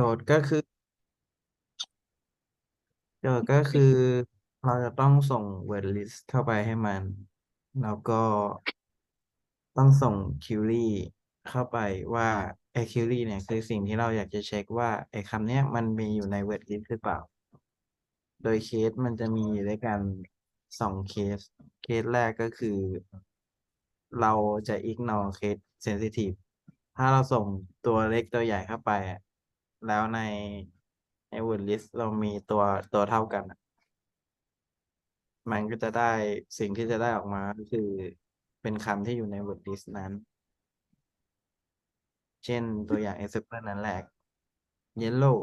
โจทย์ก็คือ โจทย์ก็คือเราจะต้องส่ง word list เข้าไปให้มัน แล้วก็ต้องส่ง query เข้าไปว่าไอ้ query เนี่ยคือสิ่งที่เราอยากจะเช็คว่าไอ้คำเนี้ยมันมีอยู่ใน word list หรือเปล่า โดยเคสมันจะมีด้วยกันสองเคส เคสแรกก็คือ เราจะ ignore เคส sensitive ถ้าเราส่งตัวเล็กตัวใหญ่เข้าไปอะ แล้วในใน word list เรามีตัวตัวเท่ากันอะมันก็จะได้สิ่งที่จะได้ออกมาก็คือเป็นคำที่อยู่ใน word list นั้น เช่นตัวอย่าง example นั้นแหละ yellow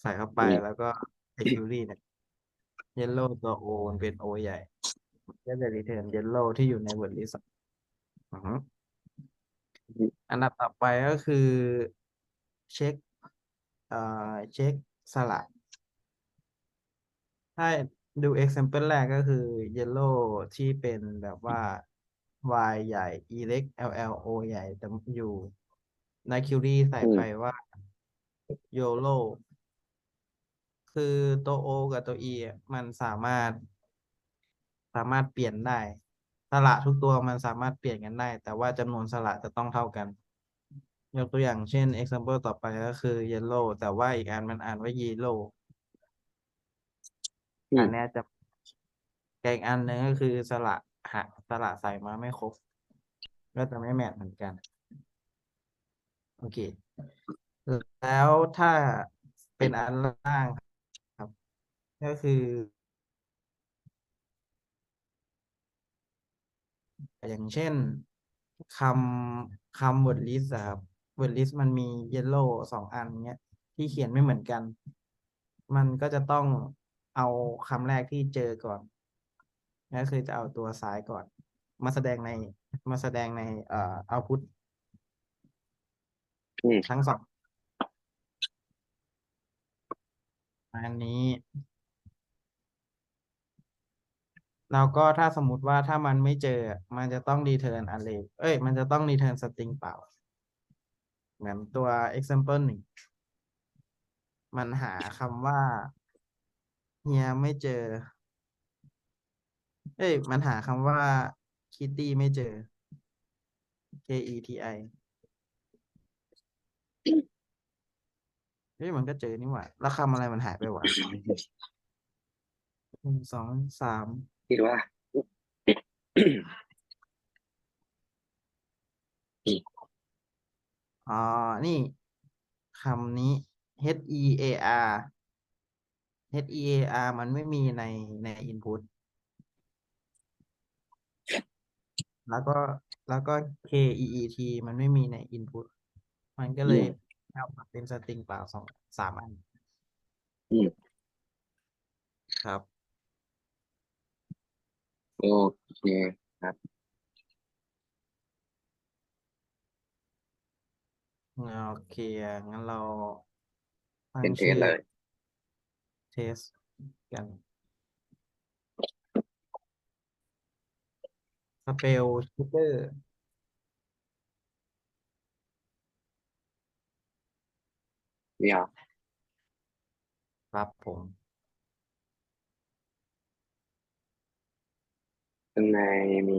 ใส่เข้าไปอืมแล้วก็ query เนี่ย yellow ตัว o มันเป็น o ใหญ่ ก็จะ return yellow ที่อยู่ใน word list อะอือฮึอันดับต่อไปก็คือ เช็ค เอ่อเช็คสระถ้าดู example แรกก็คือ yellow ที่เป็นแบบว่า y ใหญ่ e เล็ก l l o ใหญ่แต่อยู่ใน query ใส่ไปว่า yolo คือตัว o กับตัว e อะมันสามารถ สามารถเปลี่ยนได้ สระทุกตัวมันสามารถเปลี่ยนกันได้ แต่ว่าจำนวนสระจะต้องเท่ากัน ยกตัวอย่างเช่น example ต่อไปก็คือ yellow แต่ว่าอีกอันมันอ่านว่า yellow อือัมนเนี้ยจะแต่อีกอันหนึ่งก็คือสระหาสระใส่มาไม่ครบ ก็จะไม่แมทเหมือนกัน โอเค แล้วถ้าเป็นอันล่างครับ ก็คือ อย่างเช่นคำคำ word list อะครับ word list มันมี yellow สองอันเนี้ยที่เขียนไม่เหมือนกัน มันก็จะต้องเอาคำแรกที่เจอก่อนก็คือจะเอาตัวซ้ายก่อน มาแสดงในมาแสดงในเอ่อ output อืมทั้งสองอันนี้ แล้วก็ถ้าสมมุติว่าถ้ามันไม่เจอ มันจะต้อง return array เอ้ย มันจะต้อง return string เปล่า เหมือนตัว example หนึ่งมันหาคำว่าเฮียไม่เจอ เอ้ย มันหาคำว่า kitty ไม่เจอ K E T I เฮ้ยมันก็เจอนี่หว่า แล้วคำอะไรมันหายไปหวะหนึ่งสองสามคิดว่า อ๋อ นี่คำนี้ H E A R H E A R มันไม่มีในใน input แล้วก็แล้วก็ K E E T มันไม่มีใน input มันก็เลยเอามาเป็นสตริงเปล่าสองสามอันอืมครับ โอเคครับ โอเคอะงั้นเราตั้เป็นงเทชื่สอเลย เทสกันสเปลชูเกอร์เดี๋ยวครับผม ข้างในมี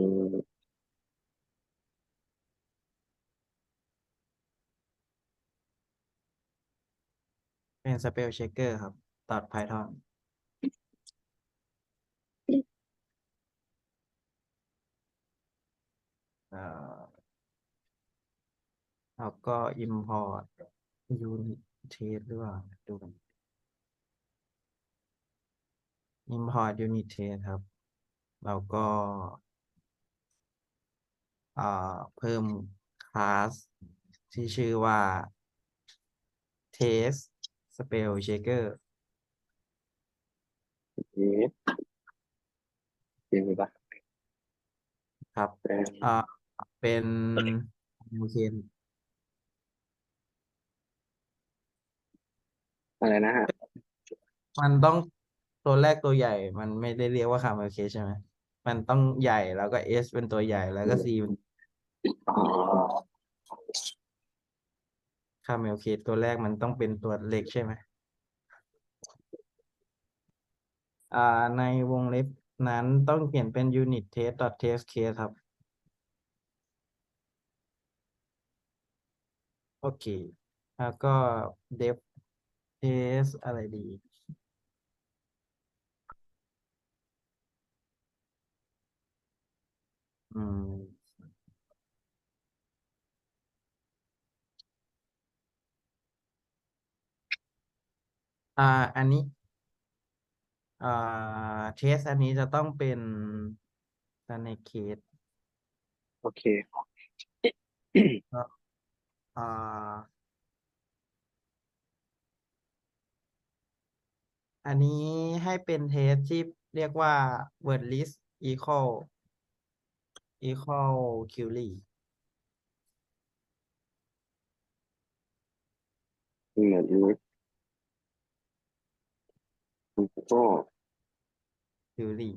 เป็นสเปลเชคเกอร์ครับ ตัด Python แล้วก็ import unit test หรือเปล่าดูกัน import unit test ครับ แล้วก็เอ่อเพิ่มคลาสที่ชื่อว่า test spell checker เทสเห็นปะครับเป็นเอ่อเป็นโอเคอะไรนะฮะมันต้องตัวแรกตัวใหญ่ มันไม่ได้เรียกว่าคำโอเคใช่ไหมมันต้องใหญ่แล้วก็ S เป็นตัวใหญ่แล้วก็ C เป็นอ๋อ camel case ตัวแรกมันต้องเป็นตัวเล็กใช่ไหมอ่าในวงเล็บนั้นต้องเปลี่ยนเป็น unit test dot test case ครับ โอเค แล้วก็ def test อะไรดี อืม อ่าอันนี้อ่าเทสอันนี้จะต้องเป็น snake case โอเค อ่าอันนี้ให้เป็นเทสที่เรียกว่า word list equal equal query เหมือน นี้ก็ query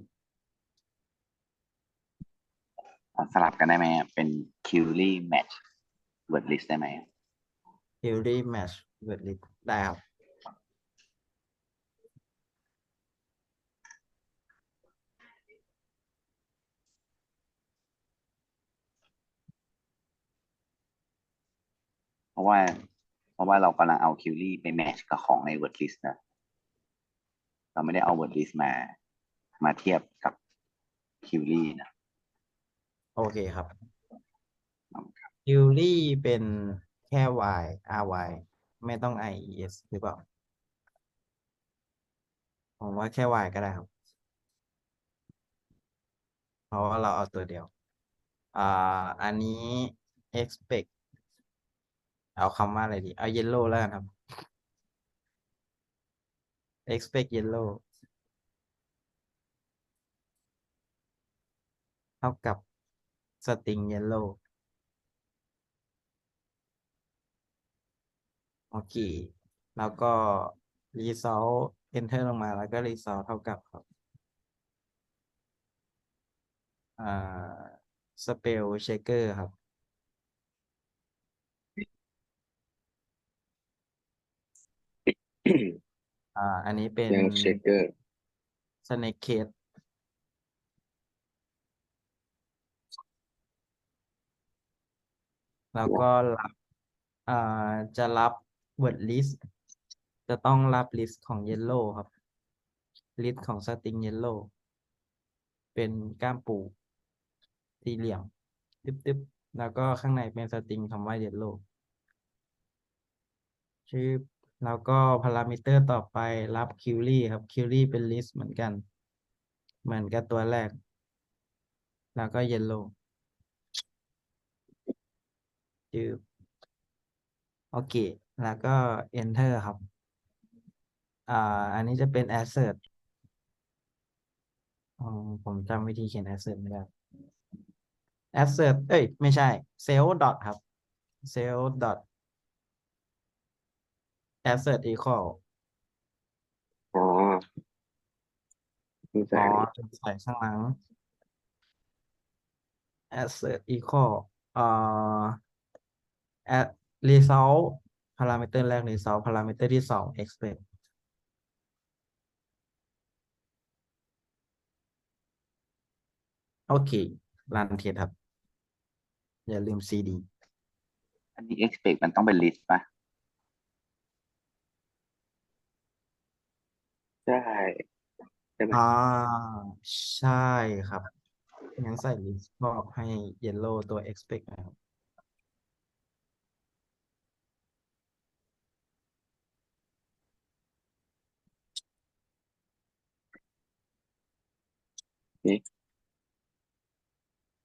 อะสลับกันได้ไหมอะเป็น query match word list ได้ไหม query match word list ได้ครับเพราะว่า เพราะว่าเรากำลังเอา query ไป match กับของใน word list นะ เราไม่ได้เอา word list มา มาเทียบกับ query นะโอเคครับ query เป็นแค่ y ry ไม่ต้อง ies หรือเปล่า ผมว่าแค่ y ก็ได้ครับ เพราะว่าเราเอาตัวเดียว อ่า อันนี้ expect เอาคำว่าอะไรดี เอา yellow แล้วกันครับ expect yellow เท่ากับ string yellow โอเค แล้วก็ result enter ลงมาแล้วก็ result เท่ากับครับอ่า spell checker ครับ อ่า อันนี้เป็น ยังเช็คเกอร์ snake case แล้วก็รับอ่าจะรับ word list จะต้องรับ list ของ yellow ครับ list ของ string yellow เป็นก้ามปูสี่เหลี่ยมตึ๊บๆแล้วก็ข้างในเป็น string คำว่า yellow ชื่อ แล้วก็พารามิเตอร์ต่อไปรับ query ครับ query เป็น list เหมือนกัน เหมือนกับตัวแรก แล้วก็ yellow ชื่อโอเค แล้วก็ enter ครับอ่าอันนี้จะเป็น assert อผมจำวิธีเขียน assert ไม่ได้ assert เอ้ย ไม่ใช่ cell dot ครับ cell dot assert equal อ๋อไม่อ๋ใช่อใส่ข้างหลัง assert equal เอ่อ at result parameter แรก result parameter ที่สอง expect โอเครันเทสครับ อย่าลืม cd อันนี้ expect มันต้องเป็น list ป่ะ ใช่ ใช่ไหมอ่า ใช่ครับงั้นใส่ list บอกให้ yellow ตัว expect นะครับ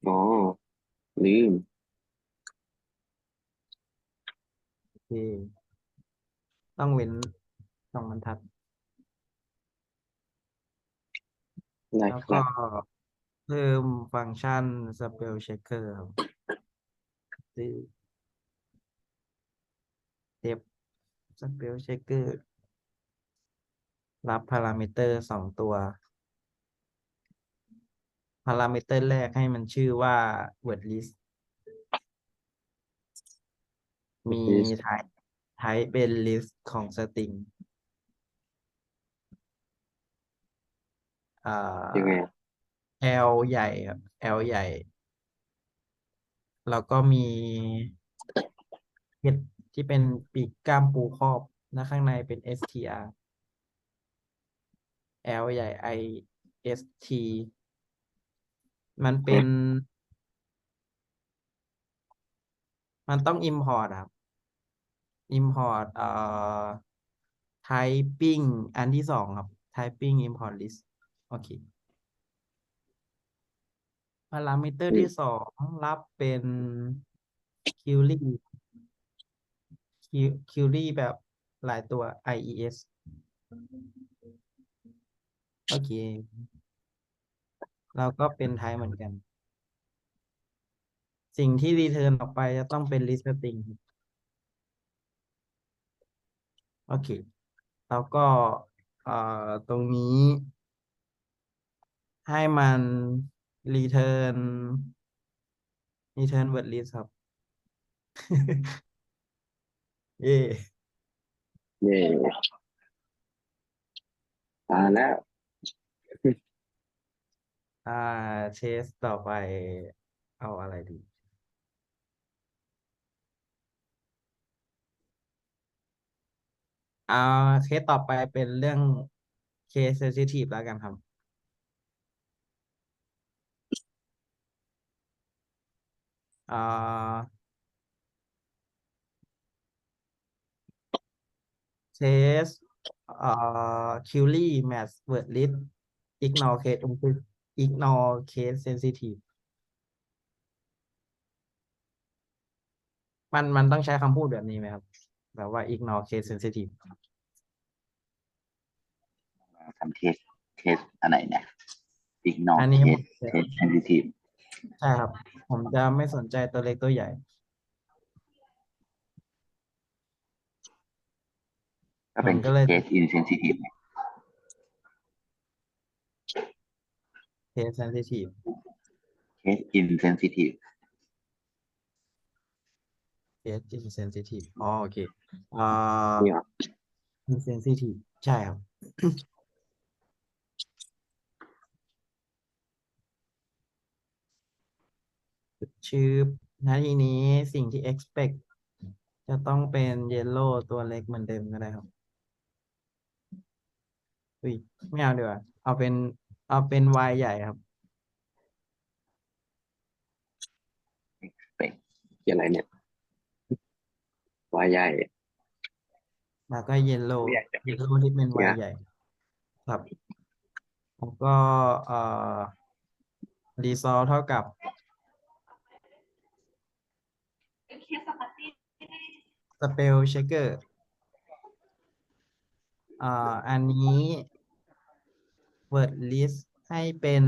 อ๋อลืม โอเค ต้องเว้นสองบรรทัด ได้แล้วคก็รับเพิ่มฟังก์ชัน spell checker ครับที่เทป spell checker รับพารามิเตอร์สองตัว พารามิเตอร์แรกให้มันชื่อว่า word list มี list ท้าย type เป็น list ของ string อ่า ยังไง L ใหญ่ครับ L ใหญ่ แล้วก็มีเห็ดที่เป็นปีกกล้ามปูครอบและข้างในเป็น str L ใหญ่ I S T มันเป็น มันต้อง import อะครับ import เอ่อ typing อันที่สองครับ typing import list โอเคพารามิเตอร์ที่สองรับเป็น query Q- query แบบหลายตัว IES โอเค เราก็เป็น type เหมือนกัน สิ่งที่ return ออกไปจะต้องเป็น list string โอเค แล้วก็เอ่อตรงนี้ ให้มัน return return word list ครับ เย่เย่ตายแล้ว อ่าเทสต่อไปเอาอะไรดีอ่าเคสต่อไปเป็นเรื่อง case sensitive แล้วกันครับ อ่า test อ่า query match word list ignore case ignore case sensitive มันมันต้องใช้คำพูดแบบนี้ไหมครับ แบบว่า ignore case sensitive ทำเทสเทสอันไหนเนี่ย ignore อันนี้เทผสมจะเทส sensitive ใช่ครับ ผมจะไม่สนใจตัวเล็กตัวใหญ่ ก็เป็นมันก็เลย case insensitive เนี่ย case sensitive case insensitive case insensitive อ๋อโอเคอ่านี่เหรอ insensitive ใช่ครับ ชื่อหน้าที่นี้สิ่งที่ expect จะต้องเป็น yellow ตัวเล็กเหมือนเดิมก็ได้ครับอุ้ยไม่เอาดีกว่าเอาเป็น เอาเป็น y ใหญ่ครับ expect เกี่ยวอะไรเนี่ยวายใหญ่ แล้วก็ yellow ใหญ่จัง yellow ที่เป็น y เนี่ยใหญ่ ครับแล้วก็เอ่อ result เท่ากับ spell checker อ่าอันนี้ word list ให้เป็น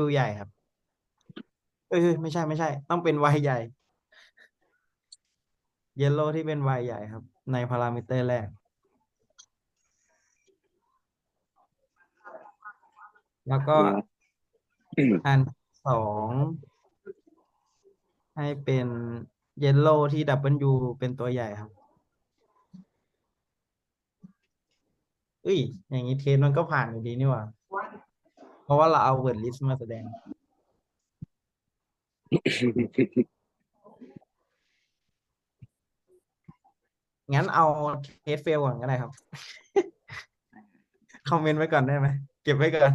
W ใหญ่ครับเอ้ยเอ้ยไม่ใช่ไม่ใช่ ต้องเป็น y ใหญ่ yellow ที่เป็น y ใหญ่ครับ ในพารามิเตอร์แรก แล้วก็อืมอันที่สอง ให้เป็น yellow ที่ W เป็นตัวใหญ่ครับเอ้ย อย่างนี้เทสมันก็ผ่านอยู่ดีนี่หว่า เพราะว่าเราเอา word list มาแสดง งั้นเอาเทสเฟลก่อนก็ได้ครับ คอมเมนต์ไว้ก่อนได้ไหม เก็บไว้ก่อน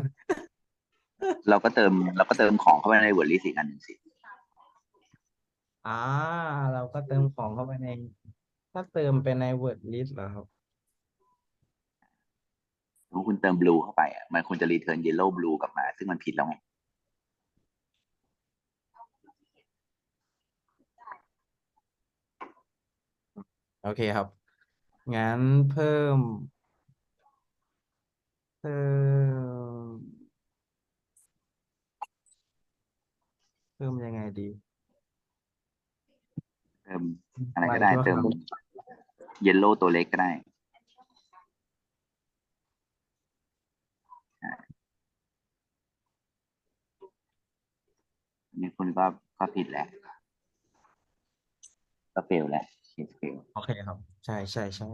เราก็เติม เราก็เติมของเข้าไปใน word list อีกอันหนึ่งสิ อ่า เราก็เติมของเข้าไปใน ถ้าเติมไปใน word list เหรอครับถ้าคุณเติม blue เข้าไปอะมันควรจะ return yellow blue กลับมา ซึ่งมันผิดแล้วไง โอเคครับ งั้นเพิ่ม เพิ่ม เพิ่มยังไงดีเติมอะไรก็ได้ชั่วเติมคราว yellow ตัวเล็กก็ได้อะอันนี่คุณก็ก็ผิดแหละก็เฟลแหละ case fail โอเคครับ ใช่ใช่ใช่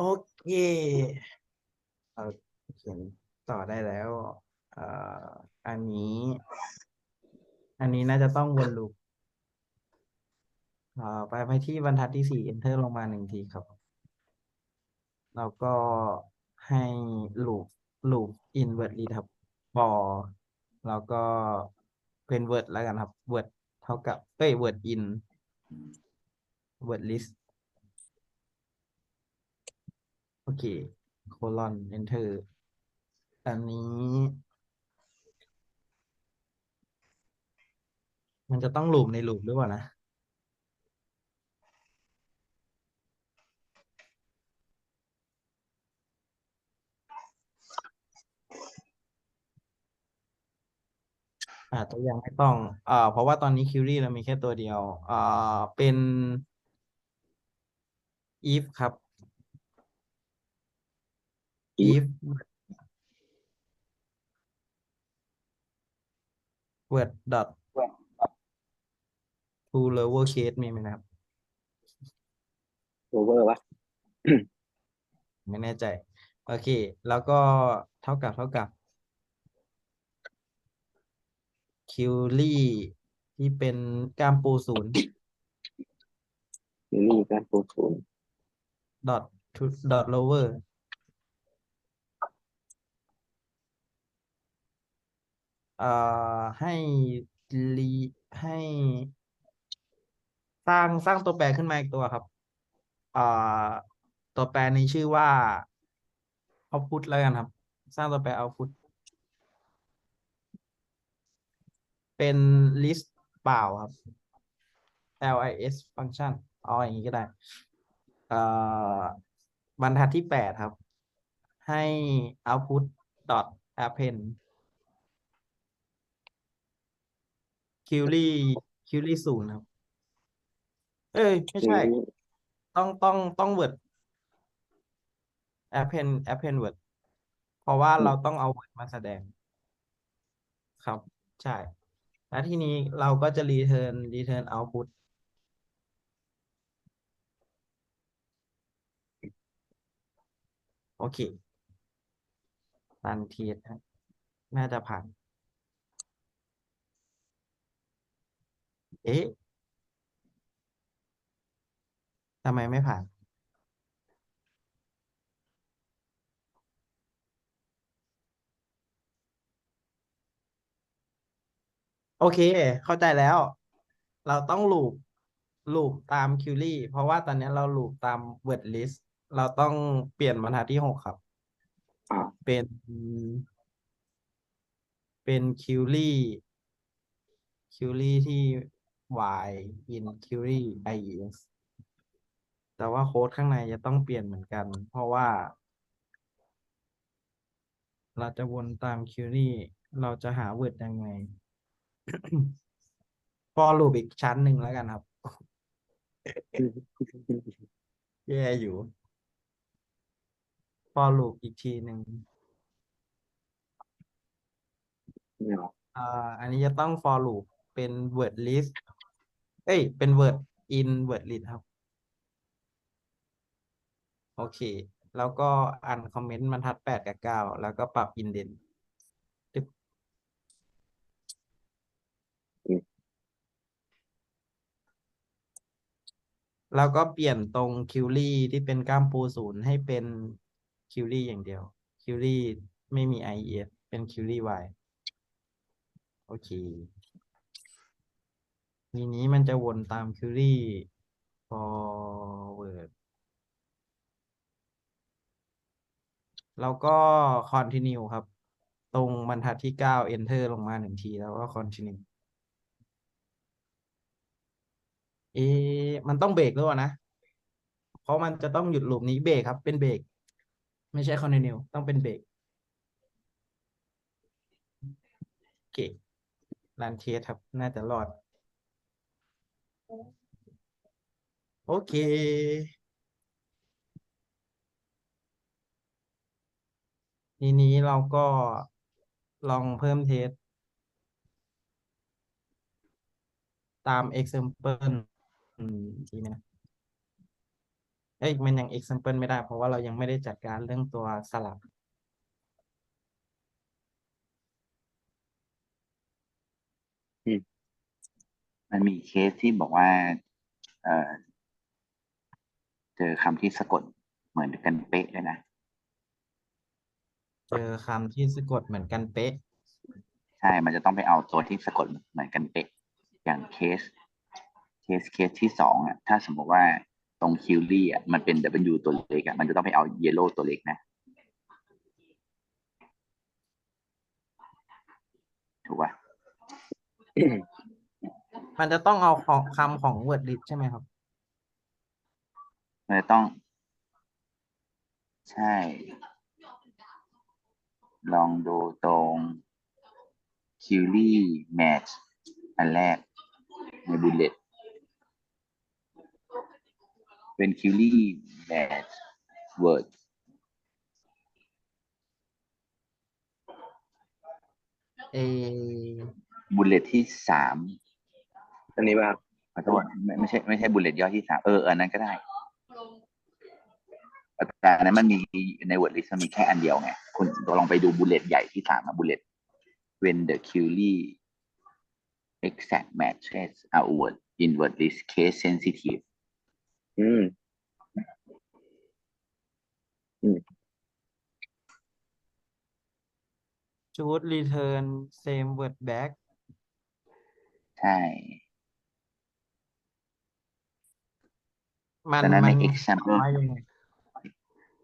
โอเคเราเขียนต่อได้แล้วเอ่ออันนี้ อันนี้น่าจะต้องวนลูปอ่าไปไปที่บรรทัดที่สี่ enter ลงมาหนึ่งทีครับ แล้วก็ให้ลูปลูป invert read ครับ for แล้วก็เป็น word แล้วกันครับ word เท่ากับเอ้ย word in word list โอเค colon enter อันนี้ มันจะต้องลูปในลูปหรือเปล่านะ อ่าจจะยังไม่ต้องอ่าเพราะว่าตอนนี้คิวรี่เรามีแค่ตัวเดียวอ่าเป็น if ครับ if word dot to lowercase มีไหมนะครับโอเวอร์วะไม่แน่ใจ โอเค แล้วก็เท่ากับเท่ากับ คิวรี่ที่เป็นกล้ามปูศูนย์นี่นี่การปูศูนย์ dot to dot lower เอ่อให้รีให้สร้างสร้างตัวแปรขึ้นมาอีกตัวครับเอ่อตัวแปรนี้ชื่อว่า output แล้วกันครับ สร้างตัวแปร output เป็น list เปล่าครับ lis function เอาอย่างนี้ก็ได้ เอ่อบรรทัดที่แปดครับ ให้ output dot append query query ศูนย์ครับ เอ้ย ไม่ใช่นี่ต้องต้องต้อง word append append word เพราะว่าเราต้องเอา word มาแสดง ครับ ใช่ แล้วทีนี้เราก็จะ return return output โอเครันทีครับน่าจะผ่าน เอ๊ะทำไมไม่ผ่าน โอเค เข้าใจแล้ว เราต้องลูปลูปตามคิวรี่เพราะว่าตอนนี้เราลูปตาม word list เราต้องเปลี่ยนบรรทัดที่หกครับอ่าเป็น เป็นคิวรี่คิวรี่ที่ y in query ies แต่ว่าโค้ดข้างในจะต้องเปลี่ยนเหมือนกัน เพราะว่า เราจะวนตามคิวรี่เราจะหา word ยังไง for loop อีกชั้นหนึ่งแล้วกันครับ แย่อยู่ for loop อีกทีหนึ่งไม่เอาอ่าอันนี้จะต้อง for loop เป็น word list เอ้ย เป็น word in word list ครับ โอเค แล้วก็อันคอมเมนต์บรรทัดแปดกับเก้าแล้วก็ปรับ indent แล้วก็เปลี่ยนตรงคิวรี่ที่เป็นกล้ามปูศูนย์ให้เป็นคิวรี่อย่างเดียวคิวรี่ไม่มี IES เป็นคิวรี่ Y โอเค ทีนี้มันจะวนตามคิวรี่ forward แล้วก็ continue ครับ ตรงบรรทัดที่เก้า enter ลงมาหนึ่งที แล้วก็ continue เอ๊มันต้องเบรกด้วยวะนะ เพราะมันจะต้องหยุดลูปนี้เบรกครับ เป็นเบรก ไม่ใช่ continue ต้องเป็นเบรกโอเครันเทสครับ น่าจะรอด โอเค ทีนี้เราก็ลองเพิ่มเทสตาม example อืมทีนี้นะเอ้ยมันยัง example ไม่ได้ เพราะว่าเรายังไม่ได้จัดการเรื่องตัวสลับ มันมีเคสที่บอกว่า เออเจอคำที่สะกดเหมือนกันเป๊ะเลยนะ เจอคำที่สะกดเหมือนกันเป๊ะ ใช่ มันจะต้องไปเอาตัวที่สะกดเหมือนกันเป๊ะ อย่างเคส เคสเคสที่สองอะ ถ้าสมมติว่าตรงคิวรี่อะ มันเป็น W ตัวเล็กอะ มันจะต้องไปเอาเยลโล่ตัวเล็กนะ ถูกป่ะ มันจะต้องเอาของคำของ word list ใช่ไหมครับมันจะต้อง ใช่ ลองดูตรงคิวรี่แมทอันแรก ในบุลเลตเป็นคิวรี่แมทเวิร์ดเอบุลเลตที่สาม อันนี้ป่ะครับขอโทษไม่ไม่ใช่ไม่ใช่บุลเลตย่อที่สามเออเอออันนั้นก็ได้แต่อันนั้นมันมีใน word list มันมีแค่อันเดียวไงคุณลองไปดูบุลเลตใหญ่ที่สามอะบุลเลต when the query exact matches a word in word list case sensitive อืม should return same word back ใช่ มันดังนั้นมัในน example ว่ายังไง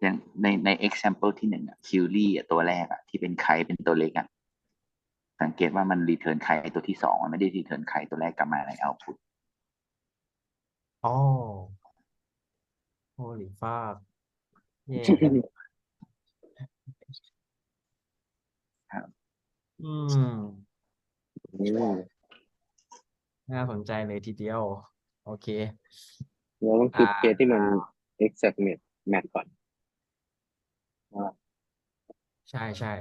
อย่างในใน example ที่หนึ่งอะ query อะตัวแรกอะที่เป็นใครเป็นตัวเล็กอะสังเกตว่ามัน return ใครตัวที่สองมันไม่ได้ return ใครตัวแรกกลับมาใน output อ๋อ holy fuck เย่ครับอืมอืม น่าสนใจเลยทีเดียว โอเค เราต้องคิดอ่าเคสที่มัน exact match match ก่อนใช่ใช่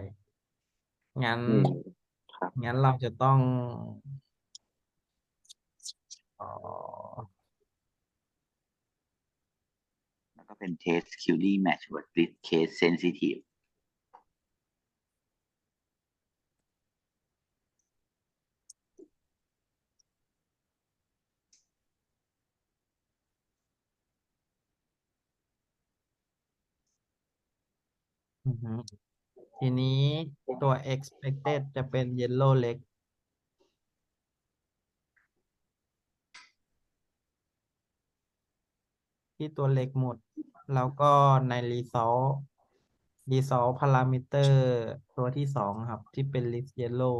งั้นอืมครับ งั้นเราจะต้องอ๋อแล้วก็เป็น test query match word list case sensitive ทีนี้ตัว expected จะเป็น yellow เล็ก ที่ตัวเล็กหมด แล้วก็ใน result result parameter ตัวที่สองครับ ที่เป็น list yellow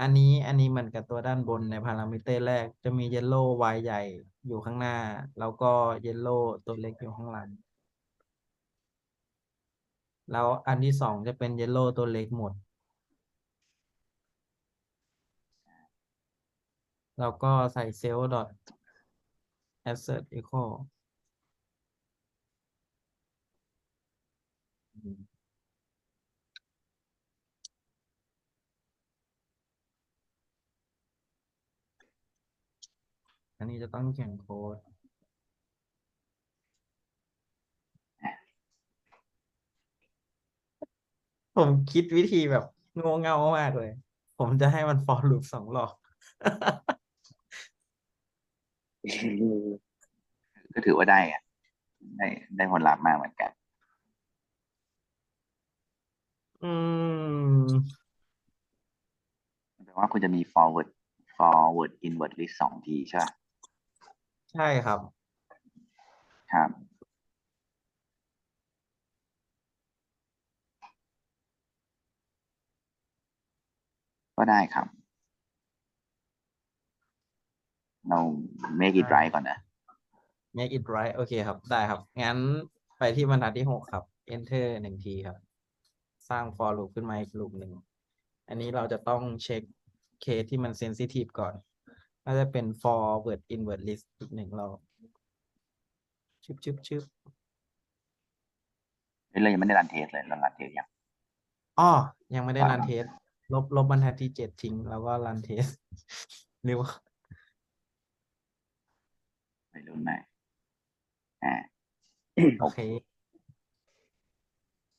อันนี้อันนี้เหมือนกับตัวด้านบนในพารามิเตอร์แรกจะมี yellow y ใหญ่อยู่ข้างหน้า แล้วก็ yellow ตัวเล็กอยู่ข้างหลัง แล้วอันที่สองจะเป็น yellow ตัวเล็กหมด แล้วก็ใส่เซลล์ dot assert echo อันนี้จะต้องเขียนโค้ด ผมคิดวิธีแบบโง่เง่ามากเลย ผมจะให้มัน for loop สองรอบ ก็ถือว่าได้อะได้ได้ผลลัพธ์มาเหมือนกัน อืม แปลว่าคุณจะมี forward forward inward list สองทีใช่ปะใช่ครับ ครับ ก็ได้ครับ เรา make it ได้ right ก่อนนะ make it right โอเคครับ ได้ครับ งั้นไปที่บรรทัดที่หกครับ enter หนึ่งทีครับ สร้าง for loop ขึ้นมาอีก loop หนึ่ง อันนี้เราจะต้องเช็คเคสที่มัน sensitive ก่อน น่าจะเป็น forward inward list อีกหนึ่งรอบชึบชึบชึบเฮ้ยเรายังไม่ได้รันเทสเลยเรารันเทสยังอ้อยังไม่ได้อ่ารันเทส ลบลบบรรทัดที่เจ็ดทิ้ง แล้วก็รันเทสหรือว่าไม่รู้ไหนอ่าโอเค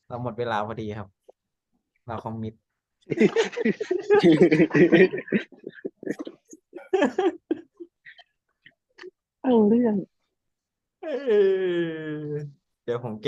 เราหมดเวลาพอดีครับ เราคอมมิตเอาเรื่อง เดี๋ยวผม